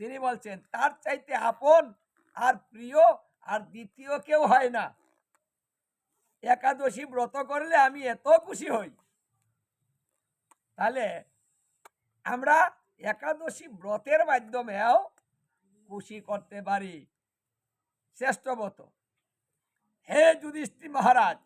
তিনি বলছেন, তার চাইতে আপন আর প্রিয় আর দ্বিতীয় কেউ হয় না। একাদশী ব্রত করলে আমি এত খুশি হই। তাহলে আমরা একাদশী ব্রতের মাধ্যমেও খুশি করতে পারি। শ্রেষ্ঠবত হে যুধিষ্ঠি মহারাজ,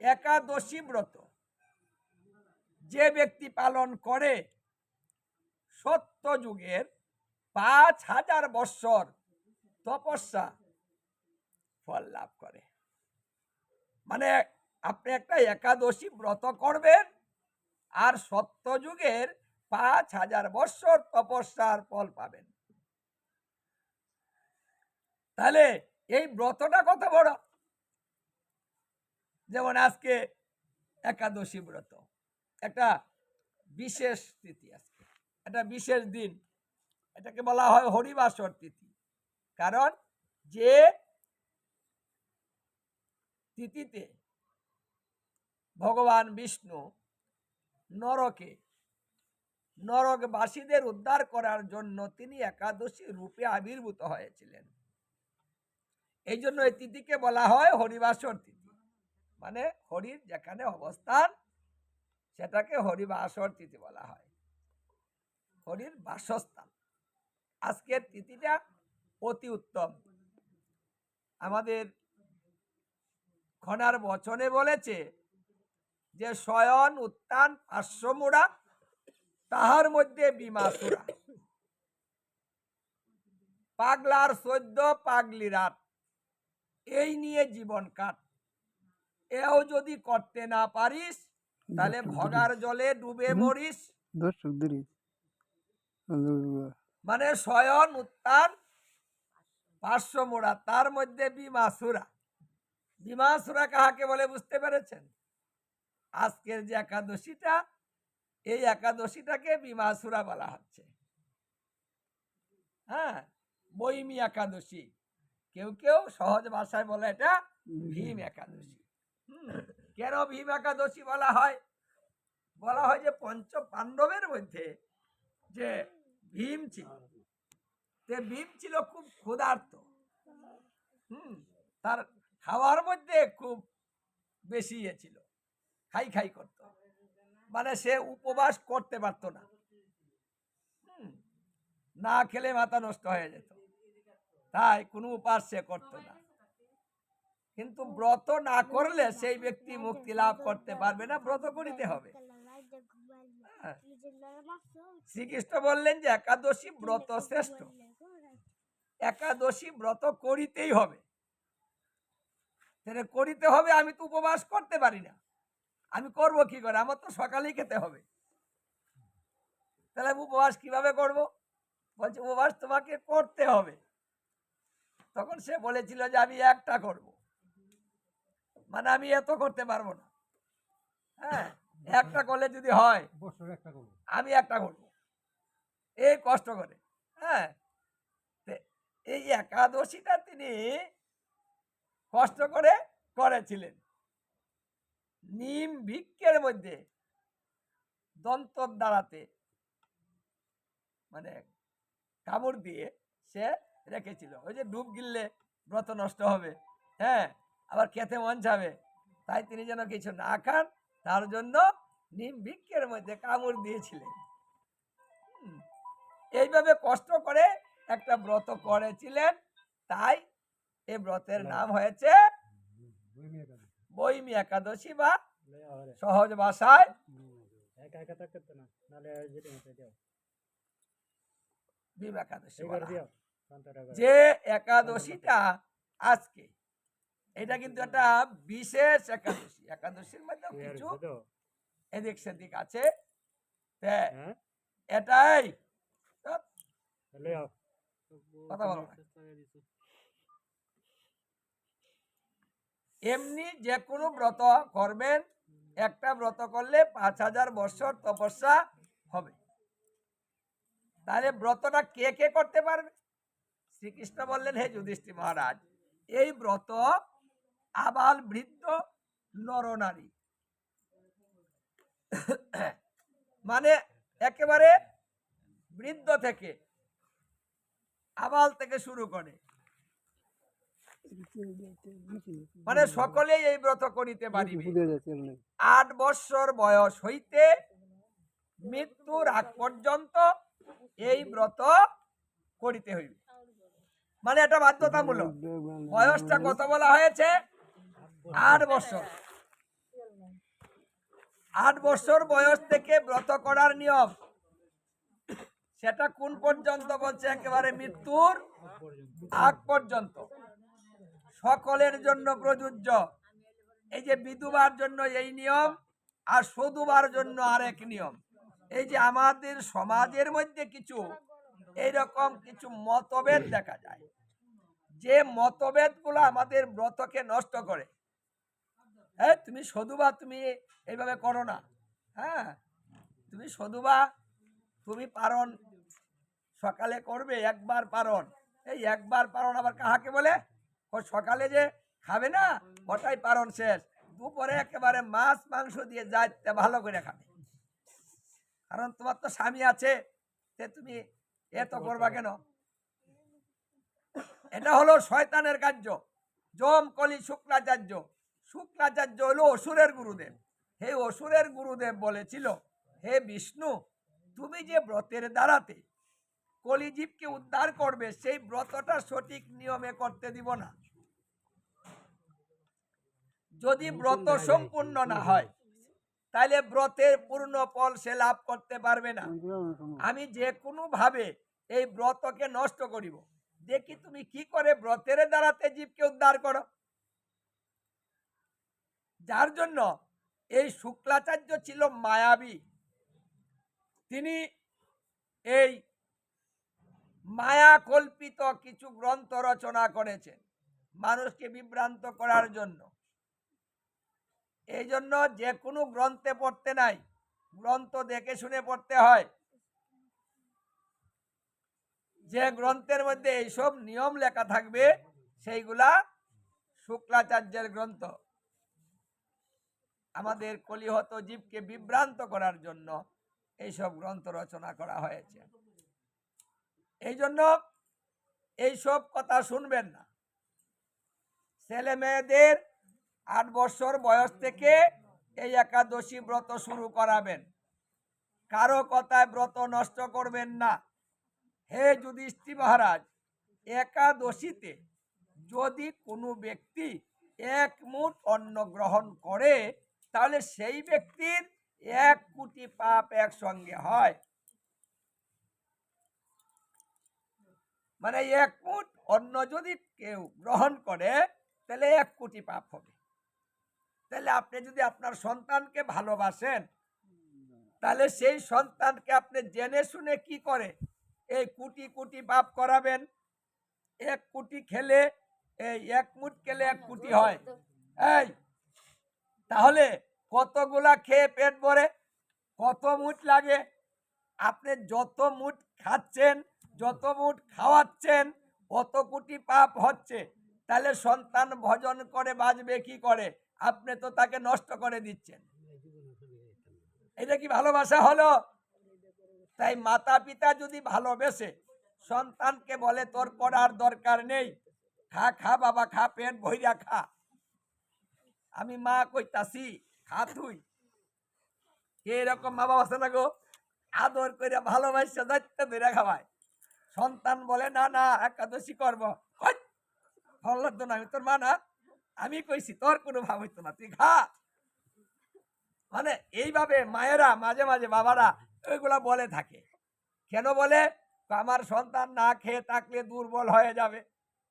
একাদশী ব্রত যে ব্যক্তি পালন করে সত্য যুগের পাঁচ হাজার বৎসর তপস্যা ফল লাভ করে। মানে আপনি একটা একাদশী ব্রত করবেন আর সত্য যুগের পাঁচ হাজার বৎসর তপস্যার ফল পাবেন। তাহলে এই ব্রতটা কত বড়? যেমন আজকে একাদশী ব্রত। একটা বিশেষ তিথি আজকে, একটা বিশেষ দিন। এটাকে বলা হয় হরিবাসর তিথি। কারণ যে তিথিতে ভগবান বিষ্ণু নরকে, নরকবাসীদের উদ্ধার করার জন্য তিনি একাদশী রূপে আবির্ভূত হয়েছিলেন। এই জন্য এই তিথিকে বলা হয় হরিবাসর তিথি। মানে হরির যেখানে অবস্থান, সেটাকে হরিবাসর তিথি বলা হয়। হরির বাসস্থান। আজকের তিথিটা অতি উত্তম। আমাদের খনার বচনে বলেছে যে শয়ন উত্তান পার্শ্বমোড়া তাহার মধ্যে বিমাসুরা। পাগলার সদ্য পাগলি রাত এই নিয়ে জীবন কাট। এও যদি করতে না পারিস তাহলে ভগার জলে ডুবে মরিস। দর্শক দূরে মানে শয়ন উত্তান পার্শ্ব মোড়া তার মধ্যে বিমাসুরা। বিমাসুরা কাহাকে বলে বুঝতে পেরেছেন? আজকের যে একাদশীটা, এই একাদশীটাকে বিমাসুরা বলা হচ্ছে। হ্যাঁ বৈমি একাদশী। কেউ কেউ সহজ ভাষায় বলে এটা ভীম একাদশী। কেন ভীম একাদশী বলা হয়? বলা হয় যে পঞ্চ পাণ্ডবের মধ্যে যে ভীম ছিল। তে ভীম ছিল খুব ক্ষুধার্ত। হুম, তার খাওয়ার মধ্যে খুব বেশি ইয়ে ছিল। খাই খাই করত। মানে সে উপবাস করতে পারতো না। না খেলে মাথা নষ্ট হয়ে যেত। তাই কোনো উপাস সে করতো না। কিন্তু ব্রত না করলে সেই ব্যক্তি মুক্তি লাভ করতে পারবে না, ব্রত করিতে হবে। শ্রীকৃষ্ণ বললেন যে একাদশী ব্রত শ্রেষ্ঠ। একাদশী ব্রত করিতেই হবে। করিতে হবে, আমি তো উপবাস করতে পারি না। আমি করব কি করে? আমার তো সকালেই খেতে হবে। তাহলে আমি উপবাস কীভাবে করব? বলছে, উপবাস তোমাকে করতে হবে। তখন সে বলেছিল যে, আমি একটা করব। মানে আমি এত করতে পারব না। হ্যাঁ? একটা করলে যদি হয় আমি একটা করব। এই কষ্ট করে হ্যাঁ। এই একাদশীটা তিনি কষ্ট করে করেছিলেন। নিম ভিক্ষের মধ্যে দন্তর দ্বারাতে মানে কামড় দিয়ে সে রেখেছিল। ওই যে ডুব গিললে ব্রত নষ্ট হবে হ্যাঁ। আবার খেতে মন যাবে তাই তিনি যেন কিছু না খান তার জন্য নিম ভিক্ষের মধ্যে কামড় দিয়েছিলেন। এইভাবে কষ্ট করে একটা ব্রত করেছিলেন তাই এ ব্রতের নাম হয়েছে বৈমি একাদশী। বা সহজ ভাষায়। যে একাদশীটা আজকে এটা কিন্তু একটা বিশেষ একাদশী। একাদশীর মধ্যে কিছু এদিক সেদিক আছে। এটাই। কথা বলো এমনি যে কোনো ব্রত করবেন একটা ব্রত করলে পাঁচ হাজার বছর তপস্যা হবে। তাহলে ব্রতটা কে কে করতে পারবে? শ্রীকৃষ্ণ বললেন হে যুধিষ্ঠি মহারাজ এই ব্রত আবাল বৃদ্ধ নরনারী। মানে একেবারে বৃদ্ধ থেকে আবাল থেকে শুরু করে। মানে সকলেই এই ব্রত করিতে পারিবে। আট বৎসর বয়স হইতে মৃত্যুর আগ পর্যন্ত এই ব্রত করিতে হইবে। মানে এটা বাধ্যতামূলক। বয়সটা কত বলা হয়েছে? আট বছর। আট বছর বয়স থেকে ব্রত করার নিয়ম। সেটা কোন পর্যন্ত বলছে? একেবারে মৃত্যুর আগ পর্যন্ত। সকলের জন্য প্রযোজ্য। এই যে বিধবার জন্য এই নিয়ম আর সধুবার জন্য আরেক নিয়ম। এই যে আমাদের সমাজের মধ্যে কিছু এইরকম কিছু মতভেদ দেখা যায়। যে মতভেদগুলো আমাদের ব্রতকে নষ্ট করে হ্যাঁ তুমি সধুবা তুমি এইভাবে করো না। হ্যাঁ তুমি সধুবা তুমি পারণ। সকালে করবে, একবার পারণ। এই একবার পারণ আবার কাহাকে বলে? ও সকালে যে খাবে না, ওটাই পারণ শেষ। দুপুরে একেবারে মাছ, মাংস দিয়ে যাইতে ভালো করে খাবে। কারণ তোমার তো স্বামী আছে যে তুমি এত করবা কেন? এটা হলো শয়তানের কার্য। জম কলি, শুক্রাচার্য। শুক্রাচার্য হলো অসুরের গুরুদেব। হে অসুরের গুরুদেব বলেছিল হে বিষ্ণু তুমি যে ব্রতের দ্বারাতে কলিজীবকে উদ্ধার করবে সেই ব্রতটা সঠিক নিয়মে করতে দিব না। যদি ব্রত সম্পূর্ণ না হয় তাহলে ব্রতের পূর্ণ ফল সে লাভ করতে পারবে না। আমি যে কোনো ভাবে এই ব্রতকে নষ্ট করিব দেখি তুমি কি করে ব্রতের দ্বারাতে জীবকে উদ্ধার করো। যার জন্য এই শুক্লাচার্য ছিল মায়াবী। তিনি এই মায়া কল্পিত কিছু গ্রন্থ রচনা করেছেন মানুষকে বিভ্রান্ত করার জন্য। এই জন্য যে কোনো গ্রন্থে পড়তে নাই, গ্রন্থ দেখে শুনে পড়তে হয়। যে গ্রন্থের মধ্যে এইসব নিয়ম লেখা থাকবে, সেইগুলা শুক্লাচার্যের গ্রন্থ। আমাদের কলিহত জীবকে বিভ্রান্ত করার জন্য এইসব গ্রন্থ রচনা করা হয়েছে। এই জন্য এইসব কথা শুনবেন না। ছেলে মেয়েদের আট বছর বয়স থেকে এই একাদশী ব্রত শুরু করাবেন। কারও কথায় ব্রত নষ্ট করবেন না। হে যুধিষ্ঠি মহারাজ, একাদশীতে যদি কোনো ব্যক্তি এক মুঠ অন্ন গ্রহণ করে তাহলে সেই ব্যক্তির এক কোটি পাপ একসঙ্গে হয়। মানে এক মুঠ অন্য যদি কেউ গ্রহণ করে, তাহলে এক কোটি পাপ হবে। তাহলে আপনি যদি আপনার সন্তানকে ভালোবাসেন, তাহলে সেই সন্তানকে আপনি জেনে শুনে কি করে? এই কোটি কোটি পাপ করাবেন। এক কোটি খেলে, এই এক মুঠ খেলে এক কোটি হয়। এই, তাহলে কতগুলা খেয়ে পেট ভরে, কত মুঠ লাগে, আপনি যত মুঠ খাচ্ছেন, যত মুঠ খাওয়াচ্ছেন অত কোটি পাপ হচ্ছে, তাহলে সন্তান ভজন করে, বাঁচবে কি করে? আপনি তো তাকে নষ্ট করে দিচ্ছেন। এটা কি ভালোবাসা হলো? তাই মাতা পিতা যদি ভালোবেসে, সন্তানকে বলে, তোর করার দরকার নেই, খা খা, বাবা, খা, পেট ভৈরা খা। আমি মা কইতাছি খা তুই এরকম মা বাবা আছে না গো? আদর করে ভালোবাসা যাইতে ধরে খাওয়ায়। সন্তান বলে, না না, একাদশী করব। ফল না, আমি তোর মা না? আমি কইছি, তোর কোনো ভাব হইতো না, তুই খা। মানে এইভাবে মায়েরা, মাঝে মাঝে বাবারা ওইগুলা বলে থাকে। কেন বলে? আমার সন্তান না খেয়ে থাকলে দুর্বল হয়ে যাবে।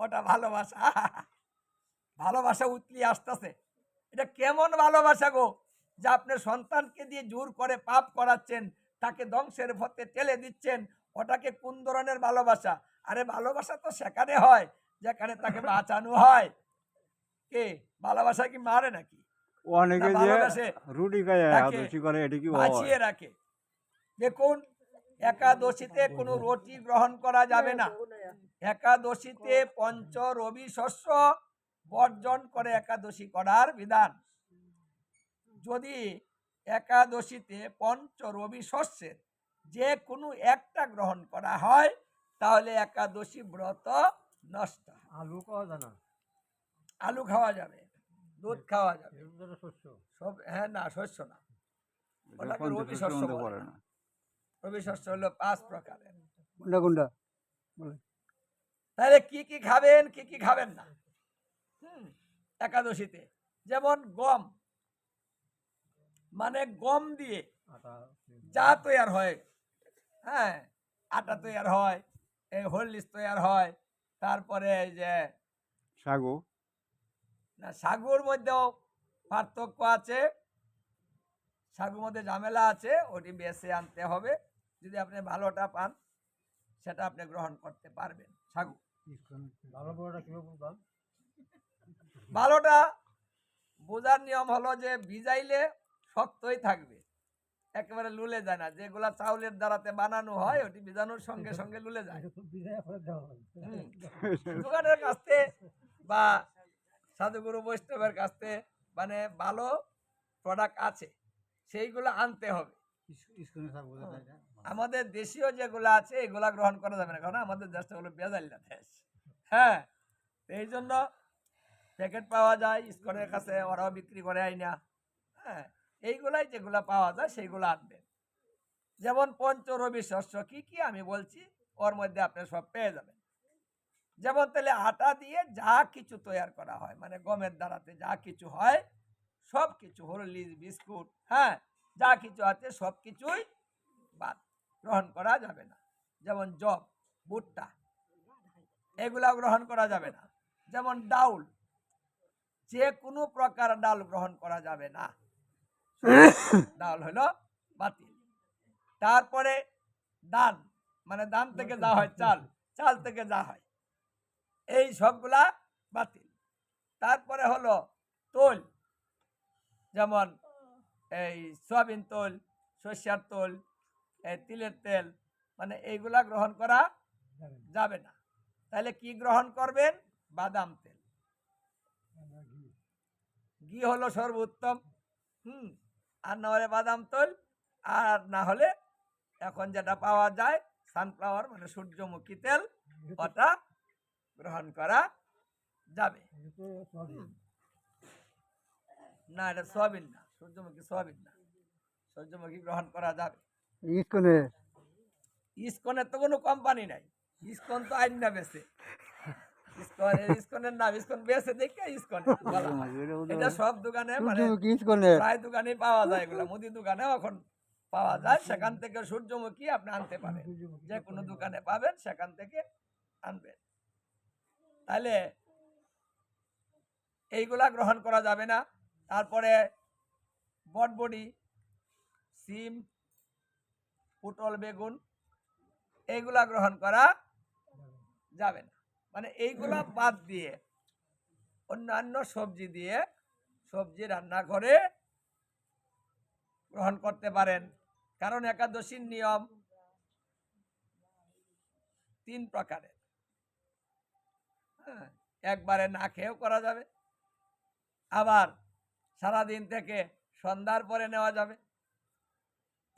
ওটা ভালোবাসা। ভালোবাসা উতলি আসতেছে। এটা কেমন ভালোবাসা গো যে আপনি সন্তানকে দিয়ে জোর করে পাপ করাচ্ছেন তাকে ধ্বংসের পথে ঠেলে দিচ্ছেন ওটাকে কোন ধরনের ভালোবাসা? আরে ভালোবাসা তো সেখানে হয় যেখানে তাকে বাঁচানো হয়। কে? ভালোবাসা কি মারে নাকি? অনেকে না, যে রুটি খায় একাদশী করে এটা কি বাঁচিয়ে রাখে। দেখুন একাদশীতে কোনো রুটি গ্রহণ করা যাবে না। একাদশীতে পঞ্চ রবি শস্য বর্জন করে একাদশী করার বিধান। যদি একাদশীতে পঞ্চ রবি শস্যের যে কোনো একটা গ্রহণ করা হয় তাহলে একাদশী ব্রত নষ্ট আলু যায় আলু খাওয়া যাবে দুধ খাওয়া যাবে। শস্য? সব হ্যাঁ না শস্য না। ওটাকে রবি শস্য বলে। না। না। রবি শস্য হলো পাঁচ প্রকারের। কোনটা কোনটা? তাহলে কি কি খাবেন কি কি খাবেন না? একাদশীতে। যেমন গম। মানে গম দিয়ে আটা যা তৈয়ার হয়। হ্যাঁ আটা তৈয়ার হয় এই হরলিক্স তৈয়ার হয় তারপরে এই যে সাগু না সাগুর মধ্যেও পার্থক্য আছে। সাগুর মধ্যে ঝামেলা আছে ওটি বেছে আনতে হবে। যদি আপনি ভালোটা পান সেটা আপনি গ্রহণ করতে পারবেন সাগু ভালো বড়টা কীভাবে বুঝলাম ভালোটা বোঝার নিয়ম হলো যে ভিজাইলে শক্তই থাকবে। একেবারে লুলে যায় না যেগুলা চাউলের দ্বারাতে বানানো হয় ওটি ভিজানোর সঙ্গে সঙ্গে লুলে যায়। দোকানের কাছ থেকে বা সাধুগুরু বৈষ্ণবের কাছ মানে ভালো প্রোডাক্ট আছে সেইগুলো আনতে হবে। আমাদের দেশীয় যেগুলো আছে এগুলা গ্রহণ করা যাবে না কারণ আমাদের দেশটা হলো বেজাল্লা দেশ। হ্যাঁ এই জন্য প্যাকেট পাওয়া যায় স্কনের কাছে ওরাও বিক্রি করে আইনা। হ্যাঁ এইগুলাই যেগুলো পাওয়া যায়, সেইগুলো আনবেন। যেমন পঞ্চরবি শস্য, কি কি আমি বলছি, ওর মধ্যে আপনি সব পেয়ে যাবেন। যেমন তাহলে আটা দিয়ে যা কিছু তৈয়ার করা হয় মানে গমের দ্বারাতে যা কিছু হয়, সব কিছু, হরলিক্স, বিস্কুট হ্যাঁ যা কিছু আছে সব কিছুই বাদ, গ্রহণ করা যাবে না। যেমন জব, ভুট্টা এগুলা গ্রহণ করা যাবে না। যেমন ডাউল যে কোনো প্রকার ডাল গ্রহণ করা যাবে না। ডাল হলো বাতিল। তারপরে দান মানে দান থেকে যা হয় চাল চাল থেকে যা হয় এই সবগুলা বাতিল। তারপরে হলো তোল যেমন এই সয়াবিন তোল সর্ষার তোল এই তিলের তেল মানে এইগুলা গ্রহণ করা যাবে না। তাহলে কি গ্রহণ করবেন? বাদাম তেল। ঘি হলো সর্বোত্তম? হুম আর না হলে বাদাম তেল আর না হলে এখন যেটা পাওয়া যায় সানফ্লাওয়ার মানে সূর্যমুখী তেল ওটা গ্রহণ করা যাবে। না এটা সোয়াবিন না সূর্যমুখী সোয়াবিন না সূর্যমুখী গ্রহণ করা যাবে। ইস্কনে ইসকনের তো কোনো কোম্পানি নাই ইস্কন তো আইন না বেছে ইসকনের নাম ইসকন বেছে দেখে ইসকন। এটা সব দোকানে মানে প্রায় দোকানে পাওয়া যায় এগুলো মুদি দোকানে এখন পাওয়া যায়। সেখান থেকে সূর্যমুখী আপনি আনতে পারেন। যে কোনো দোকানে পাবেন সেখান থেকে আনবেন। তাহলে এইগুলা গ্রহণ করা যাবে না। তারপরে বটবডি সিম পুটল বেগুন এইগুলা গ্রহণ করা যাবে না। মানে এইগুলা বাদ দিয়ে অন্যান্য সবজি দিয়ে সবজি রান্না করে গ্রহণ করতে পারেন। কারণ একাদশীর নিয়ম তিন প্রকারের। হ্যাঁ, একবারে না খেয়েও করা যাবে আবার সারাদিন থেকে সন্ধ্যার পরে নেওয়া যাবে।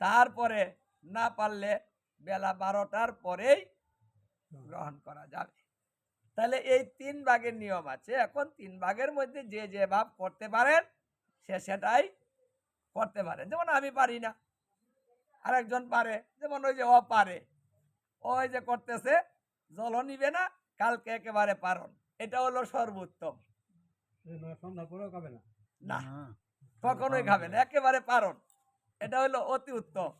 তারপরে না পারলে বেলা বারোটার পরেই গ্রহণ করা যাবে। তাহলে এই তিন ভাগের নিয়ম আছে। এখন তিন ভাগের মধ্যে যে যে ভাব করতে পারেন সে সেটাই করতে পারেন। যেমন আমি পারি না আরেকজন পারে যেমন ওই যে ও পারে। ওই যে করতেছে জলও নিবে না কালকে একেবারে পারন। এটা হলো সর্বোত্তম। না কখনোই খাবে না একেবারে পারন। এটা হলো অতি উত্তম।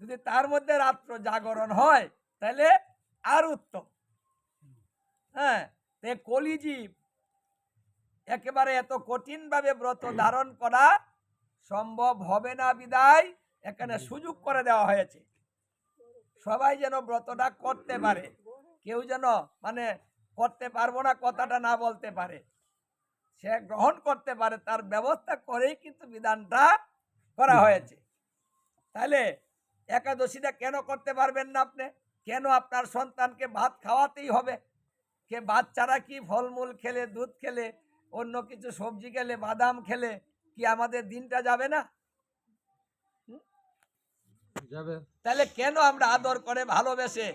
যদি তার মধ্যে রাত্র জাগরণ হয় তাহলে আর উত্তম। হ্যাঁ তে কলিজীব একেবারে এত কঠিন ভাবে ব্রত ধারণ করা সম্ভব হবে না বিদায়। এখানে সুযোগ করে দেওয়া হয়েছে। সবাই যেন ব্রতটা করতে পারে। কেউ যেন মানে করতে পারব না কথাটা না বলতে পারে। সে গ্রহণ করতে পারে, তার ব্যবস্থা করেই কিন্তু বিধানটা করা হয়েছে। তাহলে একাদশীটা কেন করতে পারবেন না আপনি? কেন আপনার সন্তানকে ভাত খাওয়াতেই হবে? কে বাচ্চারা কি ফলমূল খেলে দুধ খেলে অন্য কিছু সবজি খেলে বাদাম খেলে কি আমাদের দিনটা যাবে না? যাবে। তাহলে কেন আমরা আদর করে ভালোবেসে